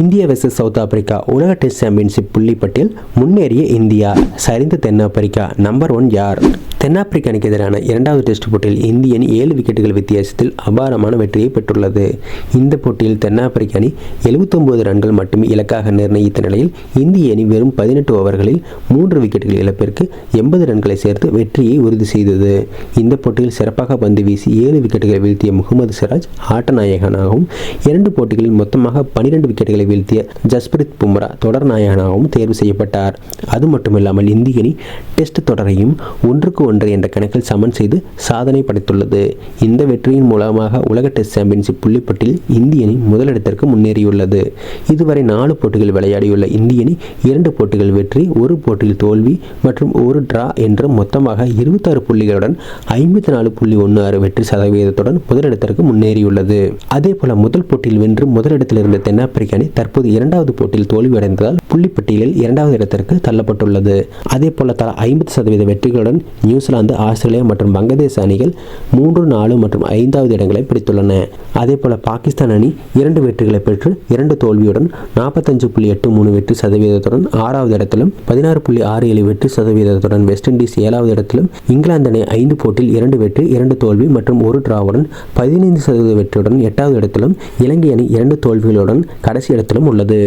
India versus south Africa உலக test championship புள்ளிப்பட்டியல் முன்னேறிய இந்தியா சரிந்த தென்னாப்பிரிக்கா நம்பர் ஒன் யார்? தென்னாப்பிரிக்க அணிக்கு எதிரான இரண்டாவது டெஸ்ட் போட்டியில் இந்திய அணி ஏழு விக்கெட்டுகள் வித்தியாசத்தில் அபாரமான வெற்றியை பெற்றுள்ளது. இந்த போட்டியில் தென்னாப்பிரிக்க அணி 79 ரன்கள் மட்டுமே இலக்காக நிர்ணயித்த நிலையில் இந்திய அணி வெறும் பதினெட்டு ஓவர்களில் மூன்று விக்கெட்டுகள் இழப்பிற்கு எண்பது ரன்களை சேர்த்து வெற்றியை உறுதி செய்தது. இந்த போட்டியில் சிறப்பாக பந்து வீசி ஏழு விக்கெட்டுகளை வீழ்த்திய முகமது சிராஜ் ஆட்ட நாயகனாகவும் இரண்டு போட்டிகளில் மொத்தமாக பனிரெண்டு விக்கெட்டுகளை வீழ்த்திய ஜஸ்பிரித் பும்ரா தொடர் நாயகனாகவும் தேர்வு செய்யப்பட்டார். அது மட்டுமில்லாமல் இந்திய அணி டெஸ்ட் தொடரையும் ஒன்றுக்கு ஒன்று என்ற கணக்கில் சமன் செய்து சாதனை படைத்துள்ளது. இந்த வெற்றியின் மூலமாக உலக டெஸ்ட் சாம்பியன்ஷிப் புள்ளிப்பட்டியில் இந்திய அணி முதலிடத்திற்கு முன்னேறியுள்ளது. இதுவரை நாலு போட்டிகள் விளையாடியுள்ள இந்திய அணி இரண்டு போட்டிகள் வெற்றி ஒரு போட்டியில் தோல்வி மற்றும் ஒரு டிரா என்று மொத்தமாக இருபத்தாறு புள்ளிகளுடன் ஐம்பத்தி நாலு புள்ளி ஒன்று ஆறு வெற்றி சதவீதத்துடன் முதலிடத்திற்கு முன்னேறியுள்ளது. அதே போல முதல் போட்டியில் வென்று முதலிடத்தில் இருந்த தென்னாப்பிரிக்க அணி தற்போது இரண்டாவது போட்டியில் தோல்வியடைந்ததால் புள்ளிப்பட்டியலில் இரண்டாவது இடத்திற்கு தள்ளப்பட்டுள்ளது. அதே போல தலா ஐம்பது சதவீத வெற்றிகளுடன் நியூசிலாந்து ஆஸ்திரேலியா மற்றும் வங்கதேச அணிகள் மூன்று நாலு மற்றும் ஐந்தாவது இடங்களை பிடித்துள்ளன. அதே போல பாகிஸ்தான் அணி இரண்டு வெற்றிகளை பெற்று இரண்டு தோல்வியுடன் நாற்பத்தஞ்சு புள்ளி எட்டு மூணு வெற்றி சதவீதத்துடன் ஆறாவது இடத்திலும் பதினாறு புள்ளி ஆறு ஏழு வெற்றி சதவீதத்துடன் வெஸ்ட் இண்டீஸ் ஏழாவது இடத்திலும் இங்கிலாந்து அணி ஐந்து போட்டியில் இரண்டு வெற்றி இரண்டு தோல்வி மற்றும் ஒரு டிராவுடன் பதினைந்து சதவீத வெற்றியுடன் எட்டாவது இடத்திலும் இலங்கை அணி இரண்டு தோல்விகளுடன் கடைசி இடத்திலும் உள்ளது.